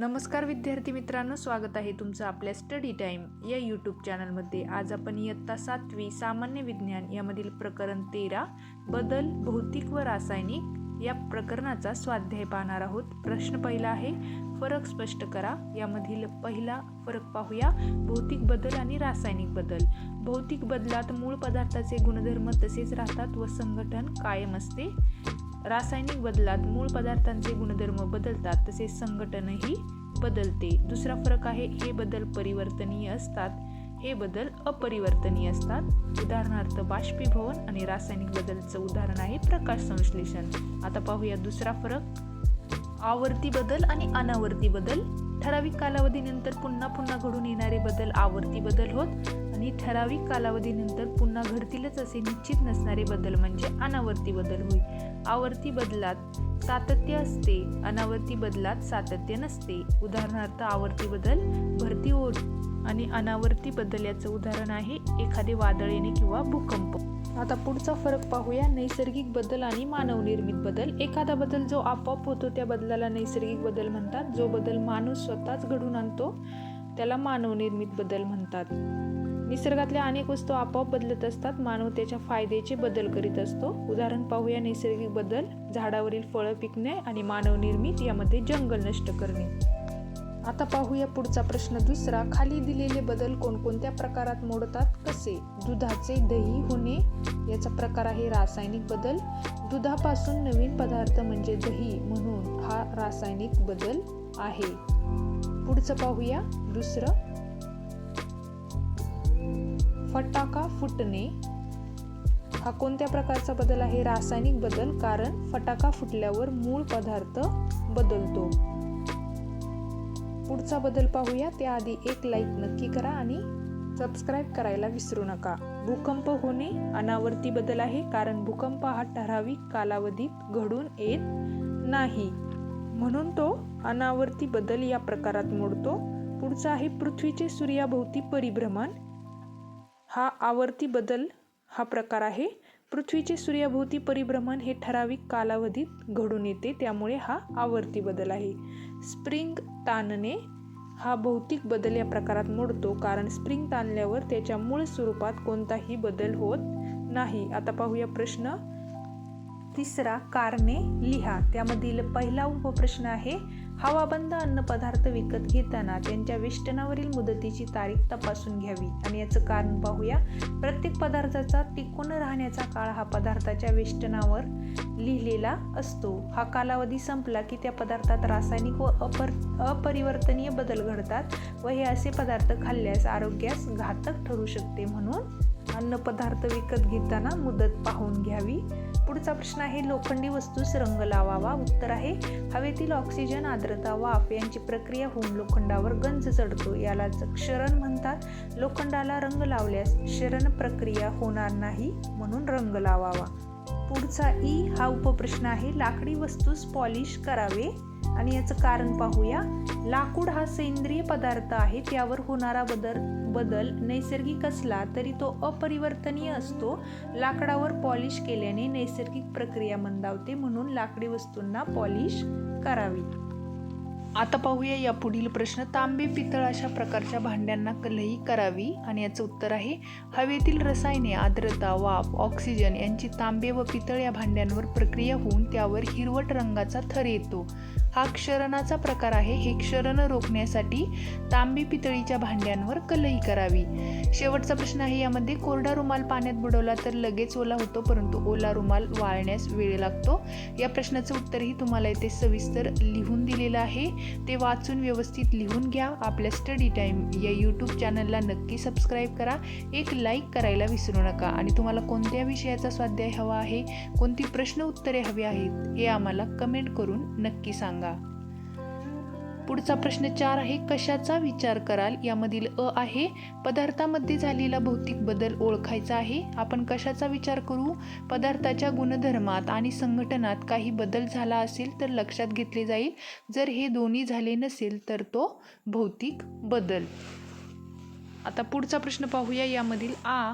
नमस्कार विद्यार्थी मित्रांनो स्वागत आहे तुमचं आपल्या स्टडी टाईम या यूट्यूब चॅनलमध्ये आज आपण इयत्ता सातवी सामान्य विज्ञान यामधील प्रकरण तेरा बदल भौतिक व रासायनिक या प्रकरणाचा स्वाध्याय पाहणार आहोत. प्रश्न पहिला आहे फरक स्पष्ट करा. यामधील पहिला फरक पाहूया भौतिक बदल आणि रासायनिक बदल. भौतिक बदलात मूळ पदार्थाचे गुणधर्म तसेच राहतात व संघटन कायम असते. रासायनिक बदलात मूळ पदार्थांचे गुणधर्म बदलतात तसेच संघटनही बदलते. दुसरा फरक आहे हे बदल परिवर्तनीय असतात हे बदल अपरिवर्तनीय असतात. उदाहरणार्थ बाष्पीभवन आणि रासायनिक बदलचं उदाहरण आहे प्रकाश संश्लेषण. आता पाहूया दुसरा फरक. आवर्ती बदल आणि अनावर्ती बदल. ठराविक कालावधीनंतर पुन्हा पुन्हा घडून येणारे बदल आवर्ती बदल होत आणि ठराविक कालावधीनंतर पुन्हा घडतीलच असे निश्चित नसणारे बदल म्हणजे अनावर्ती बदल होय. आवर्ती बदलात सातत्य असते अनावर्ती बदलात सातत्य नसते. उदाहरणार्थ आवर्ती बदल भरती ओढ आणि अनावर्ती बदल याचं उदाहरण आहे एखादे वादळ येणे किंवा भूकंप. आता पुढचा फरक पाहूया. नैसर्गिक बदल आणि मानवनिर्मित बदल. एखादा बदल जो आपोआप होतो त्या बदलाला नैसर्गिक बदल म्हणतात. जो बदल माणूस स्वतःच घडून आणतो. त्याला मानवनिर्मित बदल म्हणतात. निसर्गातल्या अनेक वस्तू आपोआप बदलत असतात. मानव त्याच्या फायद्याचे बदल करीत असतो. उदाहरण पाहूया. नैसर्गिक बदल झाडावरील फळं पिकणे आणि मानवनिर्मित यामध्ये जंगल नष्ट करणे. आता पाहूया पुढचा प्रश्न दुसरा. खाली दिलेले बदल कोणकोणत्या प्रकारात मोडतात? कसे? दुधाचे दही होणे याचा प्रकार आहे रासायनिक बदल. दुधापासून नवीन पदार्थ म्हणजे दही म्हणून हा रासायनिक बदल आहे. पुढचं पाहूया. दुसरं. फटाका फुटणे. हा कोणत्या प्रकारचा बदल आहे? रासायनिक बदल कारण फटाका फुटल्यावर मूळ पदार्थ बदलतो. पुढचा बदल पाहूया. त्याआधी एक लाईक नक्की करा आणि सबस्क्राईब करायला विसरू नका. भूकंप होणे अनावर्ती बदल आहे कारण भूकंप हा ठराविक कालावधीत घडून येत नाही. म्हणून तो अनावर्ती बदल या प्रकारात मोडतो. पुढचा आहे पृथ्वीचे सूर्याभोवती परिभ्रमण. हा आवर्ती बदल हा प्रकार आहे. पृथ्वीचे सूर्याभोवती परिभ्रमण हे ठराविक कालावधीत घडून येते. त्यामुळे हा आवर्ती बदल आहे. स्प्रिंग ताणणे हा भौतिक बदल या प्रकारात मोडतो. कारण स्प्रिंग ताणल्यावर त्याच्या मूळ स्वरूपात कोणताही बदल होत नाही. आता पाहूया प्रश्न. तिसरा कारणे लिहा. त्यामधील पहिला उपप्रश्न आहे हवाबंद अन्नपदार्थ विकत घेताना त्यांच्या वेष्टनावरील मुदतीची तारीख तपासून घ्यावी. आणि याचं कारण पाहूया. प्रत्येक पदार्थाचा टिकून राहण्याचा काळ हा पदार्थाच्या वेष्टनावर लिहिलेला असतो. हा कालावधी संपला की त्या पदार्थात रासायनिक व अपर अपरिवर्तनीय बदल घडतात व हे असे पदार्थ खाल्ल्यास आरोग्यास घातक ठरू शकते म्हणून अन्नपदार्थ विकत घेताना मुदत पाहून घ्यावी. पुढचा प्रश्न आहे लोखंडी वस्तूस रंग लावावा. उत्तर आहे हवेतील ऑक्सिजन आर्द्रता वाफ यांची प्रक्रिया होऊन लोखंडावर गंज चढतो. यालाच क्षरण म्हणतात. लोखंडाला रंग लावल्यास क्षरण प्रक्रिया होणार नाही म्हणून रंग लावावा. पुढचा ई हा उपप्रश्न आहे लाकडी वस्तूस पॉलिश करावे. आणि याचं कारण पाहूया. लाकूड हा सेंद्रिय पदार्थ आहे त्यावर होणारा बदल बदल नैसर्गिक असला तरी तो अपरिवर्तनीय असतो. लाकडावर पॉलिश केल्याने नैसर्गिक प्रक्रिया मंदावते म्हणून लाकडी वस्तूंना पॉलिश करावी. आता पाहूया या पुढील प्रश्न. तांबे पितळ अशा प्रकारच्या भांड्यांना कलही करावी. आणि याचं उत्तर आहे हवेतील रसायने आर्द्रता वाफ ऑक्सिजन यांची तांबे व पितळ या भांड्यांवर प्रक्रिया होऊन त्यावर हिरवट रंगाचा थर येतो. हा क्षरणाचा प्रकार आहे. हे क्षरण रोखण्यासाठी तांबे पितळीच्या भांड्यांवर कलई करावी. शेवटचा प्रश्न आहे यामध्ये कोरडा रुमाल पाण्यात बुडवला तर लगेच ओला होतो परंतु ओला रुमाल वाळण्यास वेळ लागतो. या प्रश्नाचं उत्तरही तुम्हाला इथे सविस्तर लिहून दिलेलं आहे. ते वाचून व्यवस्थित लिहून घ्या. आपल्या स्टडी टाईम या यूट्यूब चॅनलला नक्की सबस्क्राईब करा. एक लाईक करायला विसरू नका. आणि तुम्हाला कोणत्या विषयाचा स्वाध्याय हवा आहे कोणती प्रश्न उत्तरे हवी आहेत हे आम्हाला कमेंट करून नक्की सांगा. पुढचा प्रश्न चार आहे कशाचा विचार कराल? यामधील अ आहे पदार्थामध्ये झालेला भौतिक बदल ओळखायचा आहे. आपण कशाचा विचार करू? पदार्थाच्या गुणधर्मात आणि संघटनात काही बदल झाला असेल तर लक्षात घेतले जाईल. जर हे दोन्ही झाले नसेल तर तो भौतिक बदल. आता पुढचा प्रश्न पाहूया. यामधील आ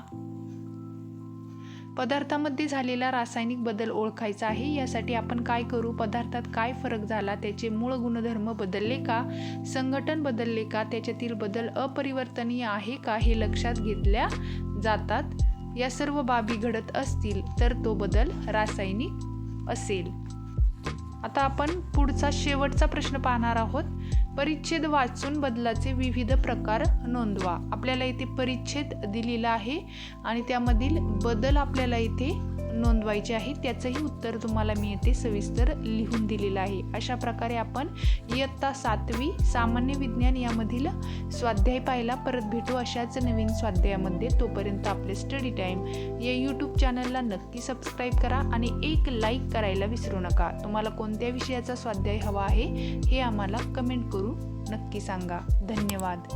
पदार्थामध्ये झालेला रासायनिक बदल ओळखायचा आहे. यासाठी आपण काय करू? पदार्थात काय फरक झाला? त्याचे मूळ गुणधर्म बदलले का? संघटन बदलले का? त्याच्यातील बदल अपरिवर्तनीय आहे का? हे लक्षात घेतल्या जातात. या सर्व बाबी घडत असतील तर तो बदल रासायनिक असेल. आता आपण पुढचा शेवटचा प्रश्न पाहणार आहोत. परिच्छेद वाचून बदलाचे विविध प्रकार नोंदवा. आपल्याला इथे परिच्छेद दिलेला आहे आणि त्यामधील बदल आपल्याला इथे नोंदवायचे आहे त्याचंही उत्तर तुम्हाला मी येथे सविस्तर लिहून दिलेलं आहे. अशा प्रकारे आपण इयत्ता सातवी सामान्य विज्ञान यामधील स्वाध्याय पाहायला परत भेटू अशाच नवीन स्वाध्यायामध्ये. तोपर्यंत आपले स्टडी टाईम या यूट्यूब चॅनलला नक्की सबस्क्राईब करा आणि एक लाईक करायला विसरू नका. तुम्हाला कोणत्या विषयाचा स्वाध्याय हवा आहे हे आम्हाला कमेंट करून नक्की सांगा. धन्यवाद.